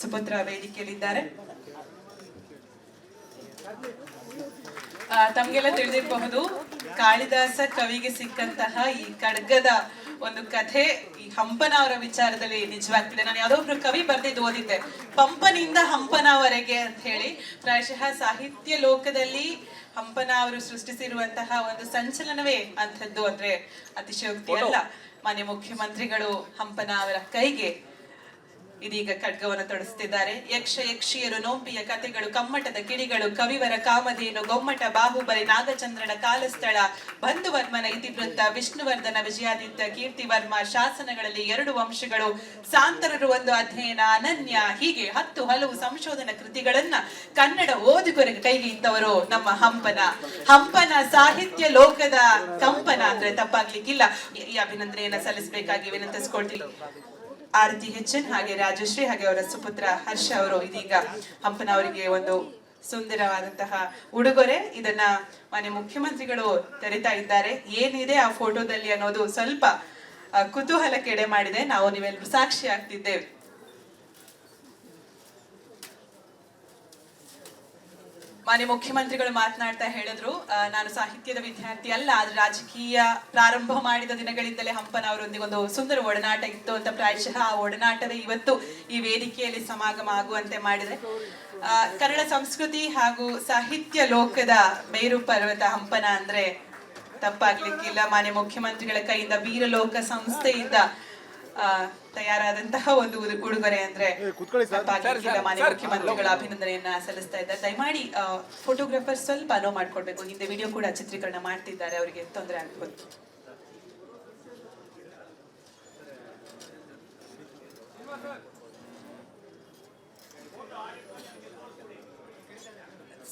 ಸುಪುತ್ರ ವೇದಿಕೆಯಲ್ಲಿದ್ದಾರೆ ತಮ್ಗೆಲ್ಲ ತಿಳಿದಿರಬಹುದು ಕಾಳಿದಾಸ ಕವಿಗೆ ಸಿಕ್ಕಂತಹ ಈ ಖಡ್ಗದ ಒಂದು ಕಥೆ ಈ ಹಂಪನ ಅವರ ವಿಚಾರದಲ್ಲಿ ನಿಜವಾಗ್ತಿದೆ. ನಾನು ಯಾವ್ದೋ ಒಬ್ರು ಕವಿ ಬರ್ದಿದ್ದು ಓದಿದ್ದೆ. ಪಂಪನಿಂದ ಹಂಪನವರೆಗೆ ಅಂತ ಹೇಳಿ ಪ್ರಾಯಶಃ ಸಾಹಿತ್ಯ ಲೋಕದಲ್ಲಿ ಹಂಪನ ಅವರು ಸೃಷ್ಟಿಸಿರುವಂತಹ ಒಂದು ಸಂಚಲನವೇ ಅಂಥದ್ದು ಅಂದ್ರೆ ಅತಿಶಯೋಕ್ತಿ ಅಲ್ಲ. ಮಾನ್ಯ ಮುಖ್ಯಮಂತ್ರಿಗಳು ಹಂಪನ ಅವರ ಕೈಗೆ ಇದೀಗ ಖಡ್ಗವನ್ನು ತೊಡಸ್ತಿದ್ದಾರೆ. ಯಕ್ಷ ಯಕ್ಷಿಯರು ನೋಂಪಿಯ ಕಥೆಗಳು ಕಮ್ಮಟದ ಕಿಡಿಗಳು, ಕವಿವರ ಕಾಮಧೇನು, ಗೊಮ್ಮಟ, ಬಾಹುಬಲಿ, ನಾಗಚಂದ್ರನ ಕಾಲಸ್ಥಳ, ಬಂಧುವರ್ಮನ ಇತಿವೃತ್ತ, ವಿಷ್ಣುವರ್ಧನ, ವಿಜಯಾದಿತ್ಯ, ಕೀರ್ತಿವರ್ಮ, ಶಾಸನಗಳಲ್ಲಿ ಎರಡು ವಂಶಗಳು, ಸಾಂತರರು ಒಂದು ಅಧ್ಯಯನ, ಅನನ್ಯ, ಹೀಗೆ ಹತ್ತು ಹಲವು ಸಂಶೋಧನಾ ಕೃತಿಗಳನ್ನ ಕನ್ನಡ ಓದುಗರಿಗೆ ಕೈಗೆ ಇದ್ದವರು ನಮ್ಮ ಹಂಪನ. ಹಂಪನ ಸಾಹಿತ್ಯ ಲೋಕದ ಕಂಪನ, ಅಂದ್ರೆ ತಪ್ಪಾಗ್ಲಿಕ್ಕಿಲ್ಲ. ಈ- ಅಭಿನಂದನೆಯನ್ನ ಸಲ್ಲಿಸಬೇಕಾಗಿ ವಿನಂತಿಸ್ಕೊಳ್ತೀನಿ. ಆರತಿ ಹೆಚ್ಚನ್ ಹಾಗೆ ರಾಜಶ್ರೀ ಹಾಗೆ ಅವರ ಸುಪುತ್ರ ಹರ್ಷ ಅವರು ಇದೀಗ ಹಂಪನವರಿಗೆ ಒಂದು ಸುಂದರವಾದಂತಹ ಉಡುಗೊರೆ. ಇದನ್ನ ಮನೆ ಮುಖ್ಯಮಂತ್ರಿಗಳು ತೆರಿತಾ ಇದ್ದಾರೆ. ಏನಿದೆ ಆ ಫೋಟೋದಲ್ಲಿ ಅನ್ನೋದು ಸ್ವಲ್ಪ ಕುತೂಹಲ ಎಡೆ ಮಾಡಿದೆ. ನಾವು ನೀವೆಲ್ಲರೂ ಸಾಕ್ಷಿ ಆಗ್ತಿದ್ದೇವೆ. ಮಾನ್ಯ ಮುಖ್ಯಮಂತ್ರಿಗಳು ಮಾತನಾಡ್ತಾ ಹೇಳಿದ್ರು. ನಾನು ಸಾಹಿತ್ಯದ ವಿದ್ಯಾರ್ಥಿ ಅಲ್ಲ, ಆದ್ರೆ ರಾಜಕೀಯ ಪ್ರಾರಂಭ ಮಾಡಿದ ದಿನಗಳಿಂದಲೇ ಹಂಪನ ಅವರೊಂದಿಗೆ ಒಂದು ಸುಂದರ ಒಡನಾಟ ಇತ್ತು ಅಂತ ಪ್ರಾಯಶಃ ಆ ಒಡನಾಟದ ಇವತ್ತು ಈ ವೇದಿಕೆಯಲ್ಲಿ ಸಮಾಗಮ ಆಗುವಂತೆ ಮಾಡಿದೆ. ಕನ್ನಡ ಸಂಸ್ಕೃತಿ ಹಾಗೂ ಸಾಹಿತ್ಯ ಲೋಕದ ಮೇರು ಪರ್ವತ ಹಂಪನ ಅಂದ್ರೆ ತಪ್ಪಾಗ್ಲಿಕ್ಕಿಲ್ಲ. ಮಾನ್ಯ ಮುಖ್ಯಮಂತ್ರಿಗಳ ಕೈಯಿಂದ ವೀರಲೋಕ ಸಂಸ್ಥೆಯಿಂದ ತಯಾರಾದಂತಹ ಒಂದು ಉಡು- ಉಡುಗೊರೆ ಅಂದ್ರೆ ಮುಖ್ಯಮಂತ್ರಿಗಳ ಅಭಿನಂದನೆಯನ್ನ ಸಲ್ಲಿಸ್ತಾ ಇದ್ದಾರೆ. ದಯಮಾಡಿ ಫೋಟೋಗ್ರಾಫರ್ ಸ್ವಲ್ಪ ಅನೋ ಮಾಡ್ಕೊಡ್ಬೇಕು. ಹಿಂದೆ ವಿಡಿಯೋ ಕೂಡ ಚಿತ್ರೀಕರಣ ಮಾಡ್ತಿದ್ದಾರೆ. ಅವರಿಗೆ ತೊಂದರೆ ಆಗ್ಬೋದು.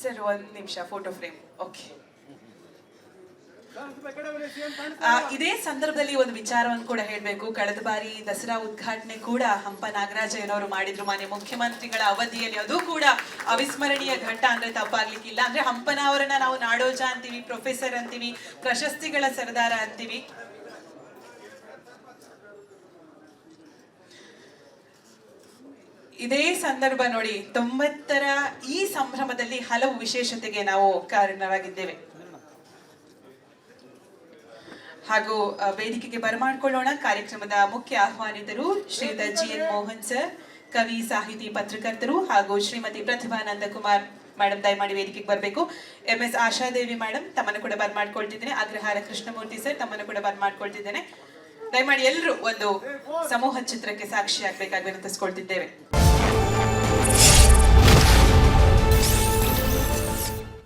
ಸರ್ ಒಂದ್ ನಿಮಿಷ ಫೋಟೋ ಫ್ರೇಮ್ ಓಕೆ ಇದೇ ಸಂದರ್ಭದಲ್ಲಿ ಒಂದು ವಿಚಾರವನ್ನು ಕೂಡ ಹೇಳಬೇಕು. ಕಳೆದ ಬಾರಿ ದಸರಾ ಉದ್ಘಾಟನೆ ಕೂಡ ಹಂಪ ನಾಗರಾಜಯ್ಯನವರು ಮಾಡಿದ್ರು. ಮಾನ್ಯ ಮುಖ್ಯಮಂತ್ರಿಗಳ ಅವಧಿಯಲ್ಲಿ ಅದು ಕೂಡ ಅವಿಸ್ಮರಣೀಯ ಘಟ್ಟ. ಅಂದ್ರೆ ತಪ್ಪಾಗ್ಲಿಕ್ಕಿಲ್ಲ. ಅಂದ್ರೆ ಹಂಪನ ಅವರನ್ನ ನಾವು ನಾಡೋಜ ಅಂತೀವಿ, ಪ್ರೊಫೆಸರ್ ಅಂತೀವಿ, ಪ್ರಶಸ್ತಿಗಳ ಸರದಾರ ಅಂತೀವಿ. ಇದೇ ಸಂದರ್ಭ ನೋಡಿ, ತೊಂಬತ್ತರ ಈ ಸಂಭ್ರಮದಲ್ಲಿ ಹಲವು ವಿಶೇಷತೆಗೆ ನಾವು ಕಾರಣವಾಗಿದ್ದೇವೆ ಹಾಗೂ ವೇದಿಕೆಗೆ ಬರಮಾಡಿಕೊಳ್ಳೋಣ. ಕಾರ್ಯಕ್ರಮದ ಮುಖ್ಯ ಆಹ್ವಾನಿತರು ಶ್ರೀಯುತ ಜಿ ಎನ್ ಮೋಹನ್ ಸರ್, ಕವಿ, ಸಾಹಿತಿ, ಪತ್ರಕರ್ತರು ಹಾಗೂ ಶ್ರೀಮತಿ ಪ್ರತಿಭಾನಂದ ಕುಮಾರ್ ಮೇಡಮ್ ದಯಮಾಡಿ ವೇದಿಕೆಗೆ ಬರಬೇಕು. ಎಂ ಎಸ್ ಆಶಾದೇವಿ ಮೇಡಮ್ ತಮ್ಮನ್ನು ಕೂಡ ಬರ್ಮಾಡ್ಕೊಳ್ತಿದ್ದೇನೆ. ಅಗ್ರಹಾರ ಕೃಷ್ಣಮೂರ್ತಿ ಸರ್, ತಮ್ಮನ್ನು ಕೂಡ ಬರ್ಮಾಡ್ಕೊಳ್ತಿದ್ದೇನೆ. ದಯಮಾಡಿ ಎಲ್ಲರೂ ಒಂದು ಸಮೂಹ ಚಿತ್ರಕ್ಕೆ ಸಾಕ್ಷಿ ಆಗ್ಬೇಕಾಗಿ ವಿನಂತಿಸ್ಕೊಳ್ತಿದ್ದೇವೆ.